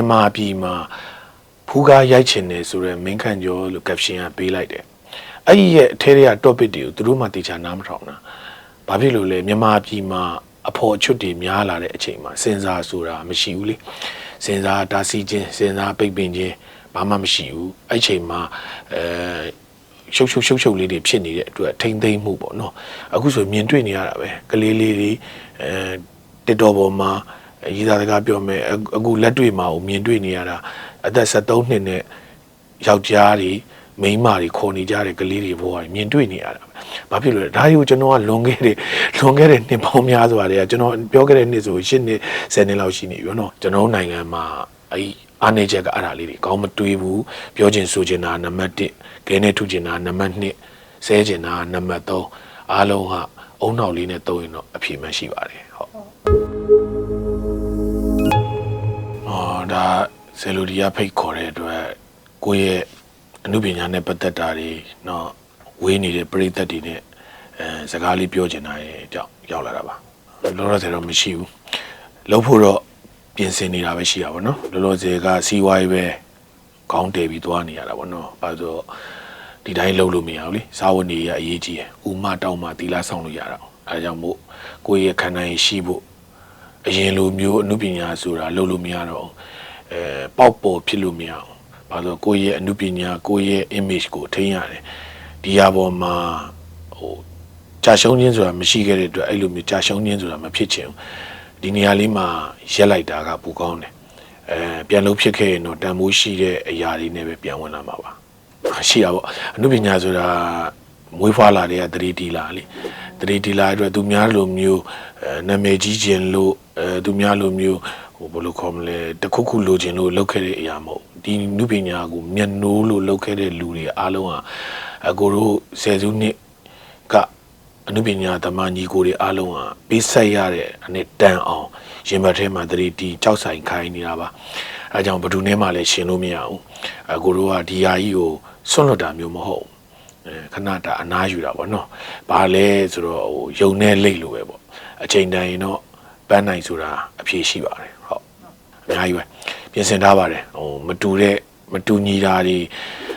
မြန်မာပြည်မှာဖူးကားရိုက်ချင်တယ်ဆိုတော့မင်းခန့်ကျော်လို့ caption ကပေးလိုက်တယ်အဲ့ဒီရဲ့အထဲတွေက topic တွေကိုသူတို့မှတေချာနားမထောင်တာဘာဖြစ်လို့လဲမြန်မာပြည်မှာအဖော်အချွတ်တွေများလာတဲ့အချိန်မှာစဉ်းစားဆိုတာမရှိဘူးလေစဉ်းစားတားဆီးခြင်းစဉ်းစားပိတ်ပင်ခြင်းဘာမှမရှိဘူးအဲ့ချိန်မှာအဲရှုပ်ရှုပ်ရှုပ်ရှုပ်လေးတွေဖြစ်နေတဲ့အတွက်ထိမ့်သိမ့်မှုပေါ့နော်အခုဆိုမြင်တွေ့နေရတာပဲကလေးလေးတွေအဲတစ်တော်ပေါ်မှာ ရေးသားစကားပြောမယ်အခုလက်တွေ့မှာကိုမြင်တွေ့နေရတာအသက်73နှစ်နဲ့ယောက်ျားတွေမိန်းမတွေခေါ်နေကြတဲ့ကလေးတွေဘဝတွေမြင်တွေ့နေရတာဘာဖြစ်လို့လဲဒါတွေကိုကျွန်တော်ကလွန်ခဲ့တဲ့လွန်ခဲ့တဲ့နှစ်ပေါင်းများစွာတည်းကကျွန်တော်ပြောခဲ့တဲ့နှစ်ဆို၈နှစ်၁၀နှစ်လောက်ရှိနေပြီနော်ကျွန်တော်နိုင်ငံမှာအဲ့အားနေချက်ကအဲ့ဒါလေးတွေကောင်းမတွေးဘူးပြောချင်ဆိုချင်တာနံပါတ်1ဂဲနဲ့ထုချင်တာနံပါတ်2ဆဲချင်တာနံပါတ်3အားလုံးကအုံနောက်လေးနဲ့တုံးရင်တော့အပြေမရှိပါတယ်ဟုတ် အော်ဒါဆယ်လူဒီယာဖိတ်ခေါ်တဲ့အတွက်ကိုယ့်ရဲ့အမှုပညာနဲ့ပတ်သက်တာတွေနော်ဝေးနေတဲ့ပရိသတ်တွေနဲ့အဲစကားလေးပြောချင်တာရဲ့အကြောင်းရောက်လာတာပါလောလောဆယ်တော့မရှိဘူးလောက်ဖို့တော့ပြင်ဆင်နေတာပဲရှိတာပေါ့နော်လောလောဆယ်ကစီဝိုင်းပဲခေါင်းတည်ပြီးသွားနေရတာပေါ့နော်ဘာလို့ဒီတိုင်းလှုပ်လို့မရဘူးလေစာဝန်တွေကအရေးကြီးတယ်ဥမတောက်မှသီလဆောင်လို့ရတာအဲဒါကြောင့်မို့ကိုယ့်ရဲ့ခန္ဓာရင်ရှိဖို့ အရင်လိုမျိုးအမှုပညာဆိုတာလုပ်လို့မရတော့ဘူးအဲပေါက်ပေါ်ဖြစ်လို့မရအောင်ဘာလို့ကိုယ့်ရဲ့အမှုပညာကိုယ့်ရဲ့ image ကိုထိန်းရတယ်ဒီဟာပေါ်မှာဟိုကြာရှုံးခြင်းဆိုတာမရှိခဲ့တဲ့အတွက်အဲ့လိုမျိုးကြာရှုံးခြင်းဆိုတာမဖြစ်ချင်ဘူးဒီနေရာလေးမှာရက်လိုက်တာကပူကောင်းတယ်အဲပြန်လို့ဖြစ်ခဲ့ရင်တော့တန်ဖိုးရှိတဲ့အရာတွေနဲ့ပဲပြန်ဝင်လာမှာပါရှိတာပေါ့အနုပညာဆိုတာ မွေးဖွားလာတဲ့ကသတိတီလာလေသတိတီလာအတွက်သူများလိုမျိုးအဲနာမည်ကြီးခြင်းလို့အဲသူများလိုမျိုးဟိုဘယ်လိုခေါ်မလဲတခုခုလိုခြင်းလို့လုပ်ခဲ့တဲ့အရာမဟုတ်ဒီနုပညာကိုမျက်နှိုးလို့လုပ်ခဲ့တဲ့လူတွေအားလုံးဟာအကိုတို့ဆယ်စုနှစ်ကအနုပညာသမားညီကိုတွေအားလုံးဟာပေးဆက်ရတဲ့အနေတန်အောင်ရင်ဘတ်ထဲမှာတတိတီကြောက်ဆိုင်ခိုင်းနေတာပါအဲကြောင့်ဘယ်သူနဲ့မှလည်းရှင်လို့မရဘူးအကိုတို့ကဒီဟာကြီးကိုဆွန့်လွတ်တာမျိုးမဟုတ်အဲ ခဏတာအနားယူတာပေါ့နော်ဘာလဲဆိုတော့ဟိုယုံနဲ့လိတ်လိုပဲပေါ့အချိန်တန်ရင်တော့ပန်းနိုင်ဆိုတာအဖြေရှိပါတယ်ဟုတ်အများကြီးပဲပြင်ဆင်ထားပါတယ်ဟိုမတူတဲ့မတူညီတာတွေ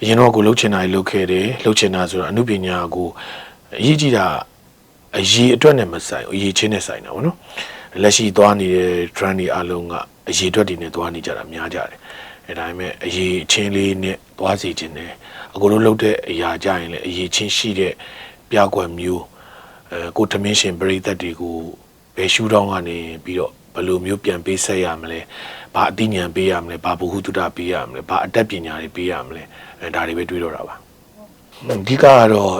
အရင်တော့ကိုလှုပ်ချင်တာတွေလှုပ်ခဲ့တယ်လှုပ်ချင်တာဆိုတော့အနုပညာကိုအရေးကြီးတာအရေးအတွက်နဲ့မဆိုင်ဘူးအရေးချင်းနဲ့ဆိုင်တာဗောနော်လက်ရှိသွားနေတဲ့ trend တွေအလုံးကအရေးအတွက်တွေနဲ့သွားနေကြတာများကြတယ်အဲဒါပေမဲ့အရေးချင်းလေးနဲ့သွားစီခြင်းနဲ့ အခုလိုလုပ်တဲ့အရာကြရင်လည်းအရေးချင်းရှိတဲ့ပြကွက်မျိုးအဲကိုထမင်းရှင်ပရိသတ်တွေကိုဘယ်ရှူတောင်းကနေပြီးတော့ဘယ်လိုမျိုးပြန်ပေးဆက်ရမလဲဘာအသိဉာဏ်ပေးရမလဲဘာဘ ഹു တုတပေးရမလဲဘာအတတ်ပညာတွေပေးရမလဲအဲဒါတွေပဲတွေးတော့တာပါအဓိကကတော့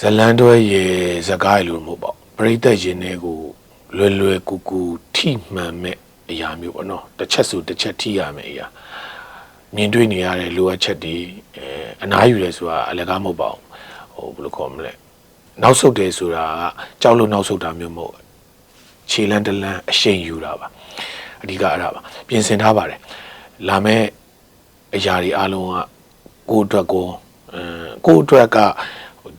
ဇလန်တွဲရေဇကားရလို့မဟုတ်ပါဘူးပရိသတ်ရင်တွေကိုလွယ်လွယ်ကူကူထိမှန်မဲ့အရာမျိုးပေါ့နော်တစ်ချက်ဆိုတစ်ချက်ထိရမယ်အရာမြင်တွေ့နေရတဲ့လိုအပ်ချက်တွေ အဲအနားယူတယ်ဆိုတာအလကားမဟုတ်ပါဘူးဟိုဘယ်လိုခေါ်မလဲနောက်ဆုတ်တယ်ဆိုတာကကြောက်လို့နောက်ဆုတ်တာမျိုးမဟုတ်ဘူးခြေလန်းတလန်းအရှိန်ယူတာပါအဓိကအဲ့ဒါပါပြင်ဆင်ထားပါတယ်လာမဲ့အရာတွေအလုံးကကိုယ့်အတွက်ကိုအဲကိုယ့်အတွက်က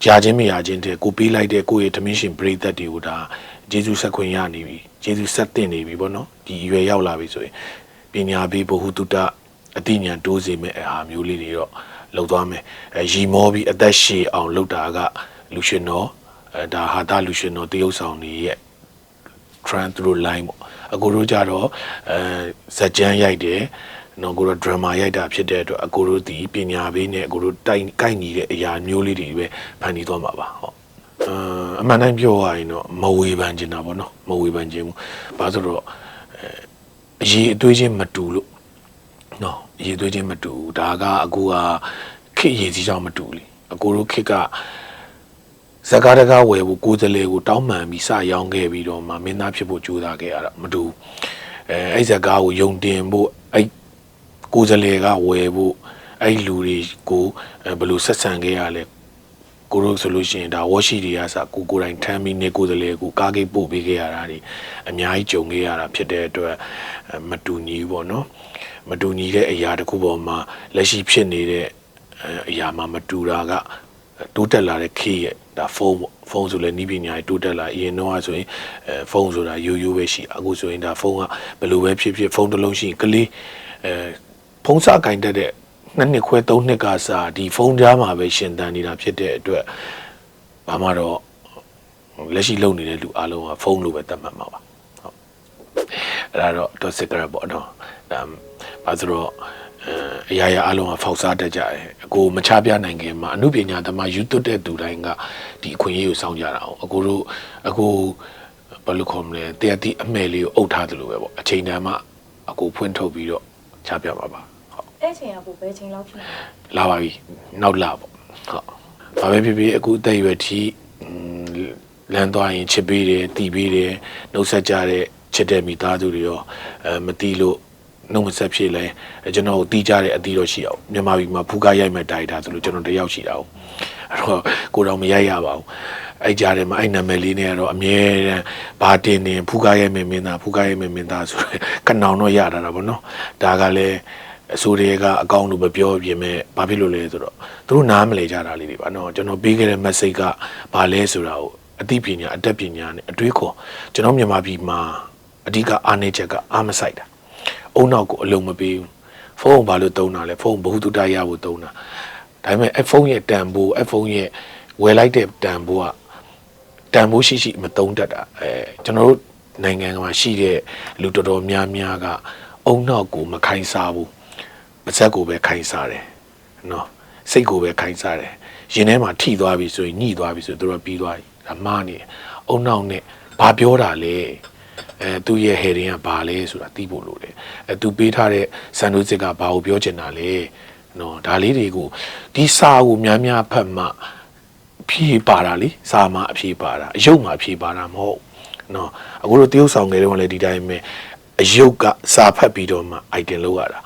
ကြာချင်းမရချင်းတဲ့ကိုပေးလိုက်တဲ့ကိုယ့်ရဲ့ဓမင်းရှင်ပရိသတ်တွေကိုဒါဂျေဇုဆက်ခွင့်ရနေပြီဂျေဇုဆက်တင်နေပြီပေါ့နော်ဒီအရွယ်ရောက်လာပြီဆိုရင်ပညာပေးဘ ഹു တုတအတိညာတိုးစေမဲ့အားမျိုးလေးတွေတော့ လောက်သွားမယ်အဲရီမောပြီးအသက်ရှည်အောင်လုပ်တာကလူရှင်တော်အဲဒါဟာတာလူရှင်တော်တရုပ်ဆောင်တွေရဲ့ trend through line ပေါ့အကိုတို့ကြတော့အဲဇက်ကြမ်းရိုက်တယ်နော်ကိုတို့ drama ရိုက်တာဖြစ်တဲ့အတွက်အကိုတို့ဒီပညာပေးနဲ့အကိုတို့တိုက်ကိုက်ညီတဲ့အရာမျိုးလေးတွေပဲဖန်တီးသွားမှာပါဟုတ်အမ်အမှန်တိုင်းပြောရရင်တော့မဝေဖန်ချင်တာပေါ့နော်မဝေဖန်ချင်ဘူးဘာလို့ဆိုတော့အဲအရေးအသွေးချင်းမတူလို့နော်အ ရေးအသွေးချင်းမတူဘူးဒါကအကူကခစ်ရည်ကြီးကြောင့်မတူလေအကိုတို့ခစ်ကဇကာတကာဝယ်ဖို့ကိုယ်စလဲကိုတောင်းပန်ပြီးစရောင်းခဲ့ပြီးတော့မှမင်းသားဖြစ်ဖို့ကြိုးစားခဲ့ရတာမတူအဲအဲ့ဇကာကိုယုံတင်ဖို့အဲ့ကိုယ်စလဲကဝယ်ဖို့အဲ့လူတွေကိုဘယ်လိုဆက်ဆံခဲ့ရလဲကိုတို့ဆိုလို့ရှိရင်ဒါဝရှိတွေကစကိုကိုယ်တိုင်ထမ်းပြီးနေကိုယ်စလဲကိုကားကိတ်ပို့ပေးခဲ့ရတာဒီအများကြီးကြုံခဲ့ရတာဖြစ်တဲ့အတွက်မတူညီဘူးပေါ့နော် မတူညီတဲ့အရာတစ်ခုပေါ်မှာလက်ရှိဖြစ်နေတဲ့အရာမှာမတူတာကတိုးတက်လာတဲ့ခေတ်ရဲ့ဒါဖုန်းပေါ့ဖုန်းဆိုလည်းနီးပညာတွေတိုးတက်လာအရင်တော့ဆိုရင်အဲဖုန်းဆိုတာရိုးရိုးပဲရှိအခုဆိုရင်ဒါဖုန်းကဘယ်လိုပဲဖြစ်ဖြစ်ဖုန်းတစ်လုံးရှိရင်ကလေးအဲဖုံးစားကင်တက်တဲ့နှစ်နှစ်ခွဲသုံးနှစ်ကစားဒီဖုန်းကြားမှာပဲရှင်တန်နေတာဖြစ်တဲ့အတွက်ဘာမှတော့လက်ရှိလုပ်နေတဲ့လူအားလုံးကဖုန်းလိုပဲသတ်မှတ်မှာပါဟုတ် အဲ့ဒါတော့တော့စစ်ကြရပေါ့နော်ဒါဘာလို့တော့အဲအရာရာအလုံးကဖောက်စားတတ်ကြတယ်အကိုမချပြနိုင်ခင်မှာအမှုပညာသမားယူသွတ်တဲ့သူတိုင်းကဒီအခွင့်အရေးကိုစောင့်ကြတာအောင်အကိုတို့အကိုဘာလို့ခေါ်မလဲတရားတိအမဲလေးကိုအုပ်ထားတယ်လို့ပဲပေါ့အချိန်တန်းမှအကိုဖွင့်ထုတ်ပြီးတော့ချပြပါပါဟုတ်အဲ့ချိန်ကပိုဘယ်ချိန်လောက်ဖြစ်လဲလာပါပြီနောက်လာပေါ့ဟုတ်ဘာပဲဖြစ်ဖြစ်အခုအသက်အရွယ်ထိอืมလမ်းသွားရင်ချစ်ပေးတယ်တီးပေးတယ်နှုတ်ဆက်ကြတဲ့ ချစ်တဲ့မိသားစုတွေရောအဲမတီးလို့နှုတ်မဆက်ဖြစ်လဲအဲကျွန်တော်တီးကြတဲ့အတီးတော့ရှိအောင်မြန်မာပြည်မှာဖူးကားရိုက်မဲ့တိုင်တာဆိုလို့ကျွန်တော်တယောက်ရှိတာ哦အဲ့တော့ကိုတော်မရိုက်ရပါဘူးအဲ့ကြားထဲမှာအဲ့နာမည်လေးနဲ့ကတော့အမြဲတမ်းဘာတင်နေဖူးကားရိုက်မဲ့မင်းသားဖူးကားရိုက်မဲ့မင်းသားဆိုရယ်ကနောင်တော့ရတာတာဗောနော်ဒါကလည်းအစိုးရကအကောင့်လို့မပြောပြင်းမဲ့ဘာဖြစ်လို့လဲဆိုတော့သူတို့နားမလဲကြတာလေးတွေပါနော်ကျွန်တော်ပေးခဲ့တဲ့ message ကဘာလဲဆိုတာကိုအသိပညာအတတ်ပညာနဲ့အတွေးခေါ်ကျွန်တော်မြန်မာပြည်မှာ အဓိကအားနည်းချက်ကအားမဆိုင်တာအုံနောက်ကိုအလုံးမပေးဘူးဖုန်းဘာလို့တုံးတာလဲဖုန်းဘ ഹു တုတရဖို့တုံးတာဒါပေမဲ့အဖုန်းရဲ့တန်ဖိုးအဖုန်းရဲ့ဝယ်လိုက်တဲ့တန်ဖိုးကတန်ဖိုးရှိရှိမတုံးတတ်တာအဲကျွန်တော်တို့နိုင်ငံမှာရှိတဲ့လူတော်တော်များများကအုံနောက်ကိုမခိုင်းစားဘူးပါဇက်ကိုပဲခိုင်းစားတယ်နော်စိတ်ကိုပဲခိုင်းစားတယ်ရင်ထဲမှာထိသွားပြီဆိုရင်ညှိသွားပြီဆိုရင်သူတို့ကပြီးသွားပြီဒါမှားနေတယ်အုံနောက်နဲ့ဘာပြောတာလဲ အဲသူ့ရဲ့ဟယ်ရင်ကဘာလဲဆိုတာသိဖို့လိုတယ်အဲသူပေးထားတဲ့ဆန်တို့စစ်ကဘာကိုပြောချင်တာလဲနော်ဒါလေးတွေကိုဒီစာကိုများများဖတ်မှဖြေပါတာလေစာမှာအဖြေပါတာအယုတ်မှာအဖြေပါတာမဟုတ်နော်အခုတို့တရုတ်ဆောင်ငယ်တုန်းကလည်းဒီတိုင်းပဲအယုတ်ကစာဖတ်ပြီးတော့မှ item လောက်ရတာ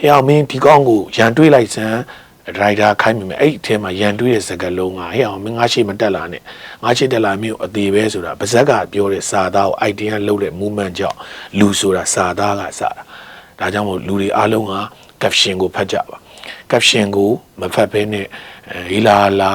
ဟဲ့အောင်မင်းဒီကောင်းကိုရန်တွေးလိုက်စမ်း ဒရိုက်တာခိုင်းမိမယ်အဲ့ဒီအထဲမှာရန်တွေးတဲ့စကားလုံးကဟဲ့အောင်မင်းငါရှိမတက်လာနဲ့ငါရှိတက်လာမင်းကိုအသေးပဲဆိုတာပါဇက်ကပြောတဲ့စာသားကို idea လုပ်တဲ့ movement ကြောင့်လူဆိုတာစာသားကစတာဒါကြောင့်မို့လူတွေအားလုံးက caption ကိုဖတ်ကြပါ caption ကိုမဖတ်ဘဲနဲ့အဲဟီလာလာ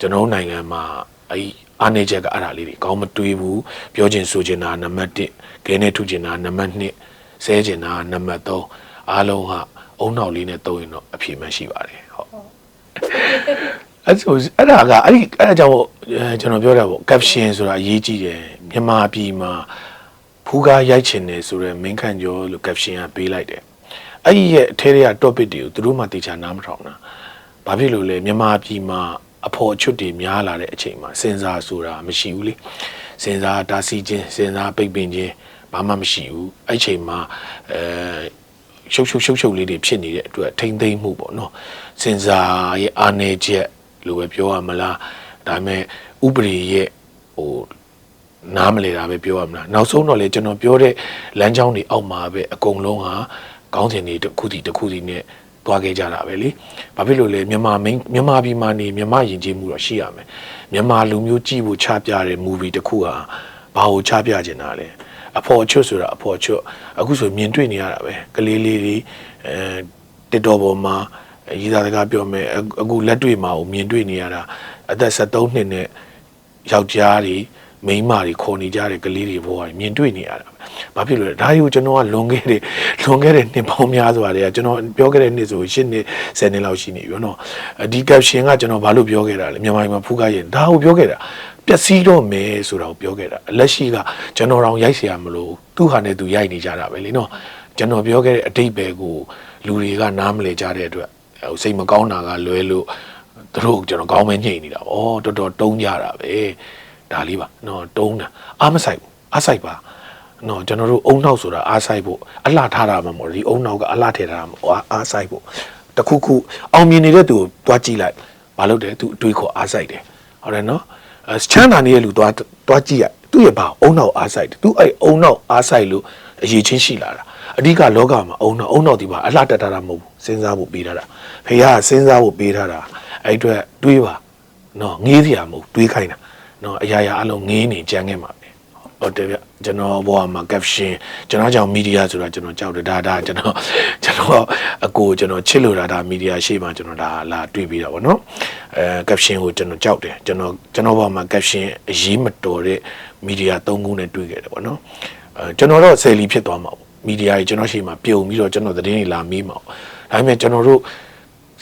ကျွန်တော်တို့နိုင်ငံမှာအဲ့ဒီအားနေချက်ကအဲ့ဒါလေးတွေကောင်းမတွေးဘူးပြောချင်ဆိုချင်တာနံပါတ်1ခဲနဲ့ထုချင်တာနံပါတ်2ဆဲချင်တာနံပါတ်3အားလုံးက အုံနောက်လေးနဲ့သုံးရင်တော့အဖြေမှရှိပါတယ်ဟုတ်အဲ့ဆိုအဲ့ဒါကအဲ့ဒီအဲ့ဒါကြောင့်အဲကျွန်တော်ပြောတာပေါ့ caption ဆိုတာအရေးကြီးတယ်မြန်မာပြည်မှာဖူးကားရိုက်ချင်တယ်ဆိုတော့မင်းခန့်ကျော်လို့ caption ကပေးလိုက်တယ်အဲ့ဒီရဲ့အထဲတွေက topic တွေကိုသူတို့မှတေချာနားမထောင်တာဘာဖြစ်လို့လဲမြန်မာပြည်မှာအဖော်အချွတ်တွေများလာတဲ့အချိန်မှာစဉ်းစားဆိုတာမရှိဘူးလေစဉ်းစားတားဆီးခြင်းစဉ်းစားပိတ်ပင်ခြင်းဘာမှမရှိဘူးအဲ့ချိန်မှာအဲ ရှုပ်ရှုပ်ရှုပ်ရှုပ်လေးတွေဖြစ်နေတဲ့အတွက်ထိမ့်သိမ့်မှုပေါ့နော်စင်စာရဲ့အာနေချက်လို့ပဲပြောရမလားဒါပေမဲ့ဥပဒေရဲ့ဟိုနားမလဲတာပဲပြောရမလားနောက်ဆုံးတော့လေကျွန်တော်ပြောတဲ့လမ်းကြောင်းတွေအောက်မှာပဲအကုန်လုံးဟာကောင်းတင်တွေတစ်ခုစီတစ်ခုစီနဲ့သွားခဲ့ကြတာပဲလေဘာဖြစ်လို့လဲမြန်မာမင်းမြန်မာပြည်မှာနေမြန်မာယဉ်ကျေးမှုတော့ရှိရမယ်မြန်မာလူမျိုးကြည့်ဖို့ချပြတဲ့ movie တစ်ခုဟာဘာကိုချပြချင်တာလဲ အဖော်အချွတ်ဆိုတာအဖော်အချွတ်အခုဆိုမြင်တွေ့နေရတာပဲကလေးလေးတွေအဲတစ်တော်ပေါ်မှာရည်သားစကားပြောမယ်အခုအခုလက်တွေ့မှာကိုမြင်တွေ့နေရတာအသက်73နှစ်နဲ့ယောက်ျားတွေမိန်းမတွေခေါ်နေကြတဲ့ကလေးတွေဘောကမြင်တွေ့နေရတာဘာဖြစ်လို့လဲဒါကြီးကိုကျွန်တော်ကလွန်ခဲ့တဲ့လွန်ခဲ့တဲ့နှစ်ပေါင်းများစွာတည်းကကျွန်တော်ပြောခဲ့တဲ့နှစ်ဆိုရှစ်နှစ်ဆယ်နှစ်လောက်ရှိနေပြီနော်ဒီ caption ကကျွန်တော်ဘာလို့ပြောခဲ့တာလဲမြန်မာပြည်မှာဖူးကားရင်ဒါကိုပြောခဲ့တာ ပျက်စီးတော့မယ်ဆိုတာကိုပြောခဲ့တာလက်ရှိကကျွန်တော်တောင်ရိုက်เสียမလို့သူ့ဟာနဲ့သူရိုက်နေကြတာပဲလေနော်ကျွန်တော်ပြောခဲ့တဲ့အတိတ်ပဲကိုလူတွေကနားမလဲကြတဲ့အတွက်ဟိုစိတ်မကောင်းတာကလွဲလို့သူတို့ကျွန်တော်ကောင်းမဲညှိနေတာ။ဩတော်တော်တုံးကြတာပဲ။ဒါလေးပါနော်တုံးတာအားမဆိုင်ဘူးအားဆိုင်ပါ။နော်ကျွန်တော်တို့အုံနောက်ဆိုတာအားဆိုင်ဖို့အလှထားတာမှမဟုတ်ဒီအုံနောက်ကအလှထည့်ထားတာမဟုတ်အားအားဆိုင်ဖို့တခုခုအောင်မြင်နေတဲ့သူကိုတွားကြည့်လိုက်။ဘာလို့လဲသူအတွေးခေါ်အားဆိုင်တယ်။ဟုတ်တယ်နော်။အဲ ချမ်းသာနေတဲ့လူတွားတွားကြည့်ရသူ့ရဲ့ဘာအုံနောက်အားဆိုင်တယ်။သူအဲ့အုံနောက်အားဆိုင်လို့အရေးချင်းရှိလာတာ။အဓိကလောကမှာအုံနောက်အုံနောက်ဒီမှာအလှတက်ထားတာမဟုတ်ဘူးစဉ်းစားဖို့ပေးထားတာ။ဖေကစဉ်းစားဖို့ပေးထားတာအဲ့အတွက်တွေးပါနော်ငေးစရာမဟုတ်တွေးခိုင်းတာနော်အရာရာအလုံးငေးနေကြမ်းခဲ့မှာပဲ ဟုတ်တယ်ဗျကျွန်တော်ဘောမှာ caption ကျွန်တော်ကြောင့် media ဆိုတာကျွန်တော်ကြောက်တယ်ဒါဒါကျွန်တော်ကျွန်တော်အကိုကျွန်တော်ချစ်လို့တာဒါ media ရှေ့မှာကျွန်တော်ဒါလာတွေ့ပြီးတာဗောနော်အဲ caption ကိုကျွန်တော်ကြောက်တယ်ကျွန်တော်ကျွန်တော်ဘောမှာ caption အရေးမတော်တဲ့ media ၃ခုနဲ့တွေ့ခဲ့တယ်ဗောနော်အဲကျွန်တော်တော့ဆယ်လီဖြစ်သွားမှာပေါ့မီဒီယာကြီးကျွန်တော်ရှိမှပြုံပြီးတော့ကျွန်တော်သတင်းတွေလာမေးမှာပေါ့ဒါပေမဲ့ကျွန်တော်တို့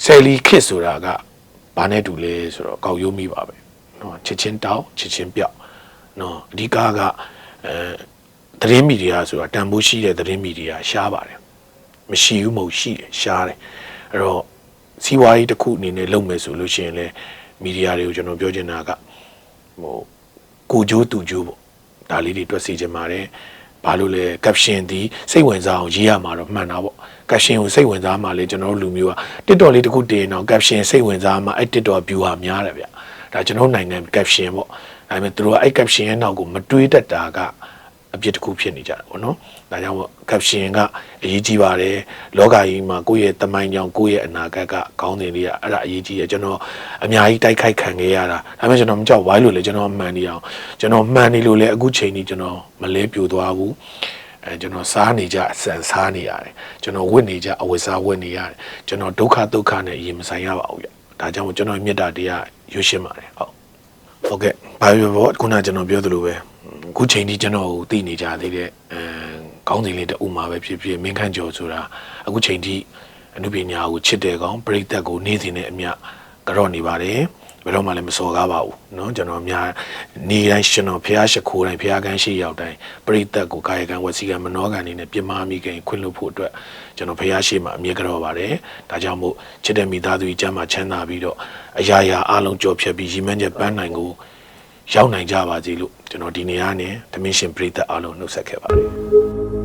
ဆယ်လီခစ်ဆိုတာကဘာနဲ့တူလဲဆိုတော့ကောက်ရိုးမိပါပဲနော်ချစ်ချင်းတောက်ချစ်ချင်းပြောက် နော်အဓိကကအဲသတင်းမီဒီယာဆိုတာတန်ဖိုးရှိတဲ့သတင်းမီဒီယာရှားပါတယ်မရှိဘူးမဟုတ်ရှိတယ်ရှားတယ်အဲ့တော့စီးပွားရေးတစ်ခုအနေနဲ့လုပ်မယ်ဆိုလို့ရှိရင်လည်းမီဒီယာတွေကိုကျွန်တော်ပြောချင်တာကဟိုကိုကြိုးတူကြိုးပေါ့ဒါလေးတွေတွက်စီချင်ပါတယ်ဘာလို့လဲ caption ဒီစိတ်ဝင်စားအောင်ရေးရမှာတော့မှန်တာပေါ့ caption ကိုစိတ်ဝင်စားမှလည်းကျွန်တော်တို့လူမျိုးက TikTok လေးတစ်ခုတင်ရင်တော့ caption စိတ်ဝင်စားမှအဲ့ TikTok view ဟာများတယ်ဗျဒါကျွန်တော်နိုင်ငံ caption ပေါ့ ဒါပေမဲ့သူတို့ကအဲ့ caption ရဲ့နောက်ကိုမတွေးတတ်တာကအပြစ်တစ်ခုဖြစ်နေကြတယ်ပေါ့နော်ဒါကြောင့်မို့ caption ကအရေးကြီးပါတယ်လောကကြီးမှာကိုယ့်ရဲ့တမိုင်းကြောင့်ကိုယ့်ရဲ့အနာဂတ်ကကောင်းတယ်လေးကအဲ့ဒါအရေးကြီးတယ်ကျွန်တော်အများကြီးတိုက်ခိုက်ခံခဲ့ရတာဒါပေမဲ့ကျွန်တော်မကြောက်ဝိုင်းလို့လေကျွန်တော်မှန်နေအောင်ကျွန်တော်မှန်နေလို့လေအခုချိန်ကြီးကျွန်တော်မလဲပြိုသွားဘူးအဲကျွန်တော်စားနေကြအစံစားနေရတယ်ကျွန်တော်ဝတ်နေကြအဝတ်စားဝတ်နေရတယ်ကျွန်တော်ဒုက္ခဒုက္ခနဲ့အရင်မဆိုင်ရပါဘူးဗျဒါကြောင့်မို့ကျွန်တော်မေတ္တာတရားရွှေရှင်းပါတယ်ဟုတ်ဟုတ်ကဲ့ ဘာပြောဘောခုနကကျွန်တော်ပြောသလိုပဲအခုချိန်ကြီးကျွန်တော်ကိုသိနေကြသေးတဲ့အဲကောင်းစဉ်လေးတအူမှာပဲဖြစ်ဖြစ်မင်းခန့်ကျော်ဆိုတာအခုချိန်ကြီးအနုပညာကိုချစ်တဲ့ကောင်ပြိတ္တကိုနေ့စဉ်နဲ့အမျှကြော့နေပါတယ်ဘယ်တော့မှလည်းမစော်ကားပါဘူးเนาะကျွန်တော်အများနေတိုင်းကျွန်တော်ဖះရှိခိုးတိုင်းဖះကန်းရှိရောက်တိုင်းပြိတ္တကိုကာယကံဝစီကံမနောကံနေနဲ့ပြမမိခင်ခွင့်လို့ဖို့အတွက်ကျွန်တော်ဖះရှိမှာအမြဲကြော့ပါတယ်ဒါကြောင့်မို့ချစ်တဲ့မိသားစုကြီးကျမ်းမှာချမ်းသာပြီးတော့အရာရာအလုံးကြော်ဖြတ်ပြီးရီမန်းချက်ပန်းနိုင်ကို ရောက်နိုင်ကြပါစေလို့ကျွန်တော်ဒီနေရာနဲ့ဓမင်းရှင်ပရိသတ်အားလုံးနှုတ်ဆက်ခဲ့ပါတယ်